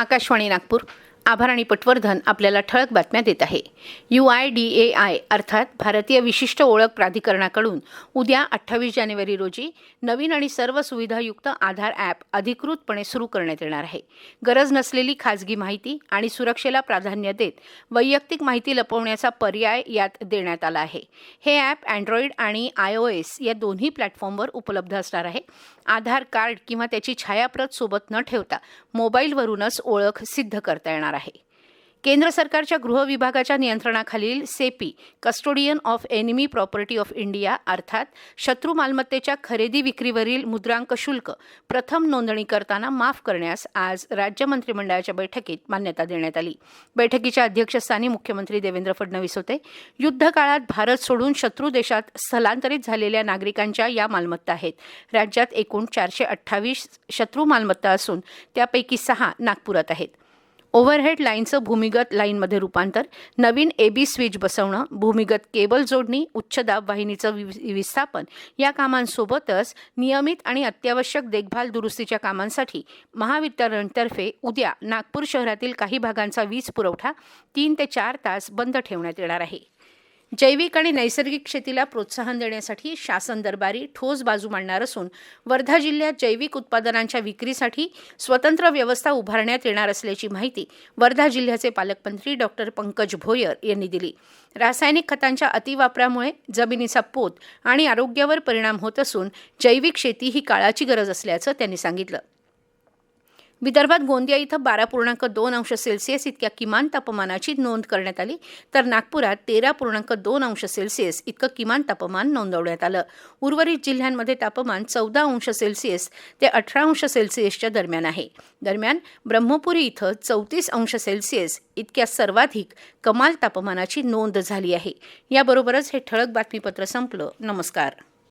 आकाशवाणी नागपूर. आभार आणि पटवर्धन आपल्याला ठळक बातम्या देत आहे. U I D A I अर्थात भारतीय विशिष्ट ओळख प्राधिकरणाकडून उद्या अठ्ठावीस जानेवारी रोजी नवीन आणि सर्व सुविधायुक्त आधार ॲप अधिकृतपणे सुरू करण्यात येणार आहे. गरज नसलेली खाजगी माहिती आणि सुरक्षेला प्राधान्य देत वैयक्तिक माहिती लपवण्याचा पर्याय यात देण्यात आला आहे. हे ॲप अँड्रॉइड आणि आय ओ एस या दोन्ही प्लॅटफॉर्मवर उपलब्ध असणार आहे. आधार कार्ड किंवा त्याची छायाप्रत सोबत न ठेवता मोबाईलवरूनच ओळख सिद्ध करता येणार आहे. केंद्र सरकारच्या गृह विभागाच्या नियंत्रणाखालील CEPI custodian of enemy property of India अर्थात शत्रू मालमत्तेच्या खरेदी विक्रीवरील मुद्रांक शुल्क प्रथम नोंदणी करताना माफ करण्यास आज राज्य मंत्रिमंडळाच्या बैठकीत मान्यता देण्यात आली. बैठकीच्या अध्यक्षस्थानी मुख्यमंत्री देवेंद्र फडणवीस होते. युद्धकाळात भारत सोडून शत्रू देशात स्थलांतरित झालेल्या नागरिकांच्या या मालमत्ता आहेत. राज्यात एकूण चारशे अठ्ठावीस शत्रू मालमत्ता असून त्यापैकी सहा नागपुरात आहेत. ओव्हरहेड लाईनचं भूमिगत लाईनमध्ये रूपांतर नवीन ए बी स्विच बसवणं भूमिगत केबल जोडणी उच्च दाब वाहिनीचं वि- विस्थापन या कामांसोबतच नियमित आणि अत्यावश्यक देखभाल दुरुस्तीच्या कामांसाठी महावितरणतर्फे उद्या नागपूर शहरातील काही भागांचा वीज पुरवठा तीन ते चार तास बंद ठेवण्यात येणार आहे. जैविक आणि नैसर्गिक शेतीला प्रोत्साहन देण्यासाठी शासन दरबारी ठोस बाजू मांडणार असून वर्धा जिल्ह्यात जैविक उत्पादनांच्या विक्रीसाठी स्वतंत्र व्यवस्था उभारण्यात येणार असल्याची माहिती वर्धा जिल्ह्याचे पालकमंत्री डॉक्टर पंकज भोयर यांनी दिली. रासायनिक खतांच्या अतिवापरामुळे जमिनीचा पोत आणि आरोग्यावर परिणाम होत असून जैविक शेती ही काळाची गरज असल्याचं त्यांनी सांगितलं. विदर्भात गोंदिया इथं बारा पूर्णांक दोन अंश सेल्सिअस इतक्या किमान तापमानाची नोंद करण्यात आली. तर नागपुरात तेरा पूर्णांक दोन अंश सेल्सिअस इतकं किमान तापमान नोंदवण्यात आलं. उर्वरित जिल्ह्यांमध्ये तापमान चौदा अंश सेल्सिअस ते अठरा अंश सेल्सिअसच्या दरम्यान आहे. दरम्यान ब्रह्मपुरी इथं चौतीस अंश सेल्सिअस इतक्या सर्वाधिक कमाल तापमानाची नोंद झाली आहे. याबरोबरच हे ठळक बातमीपत्र संपलं. नमस्कार.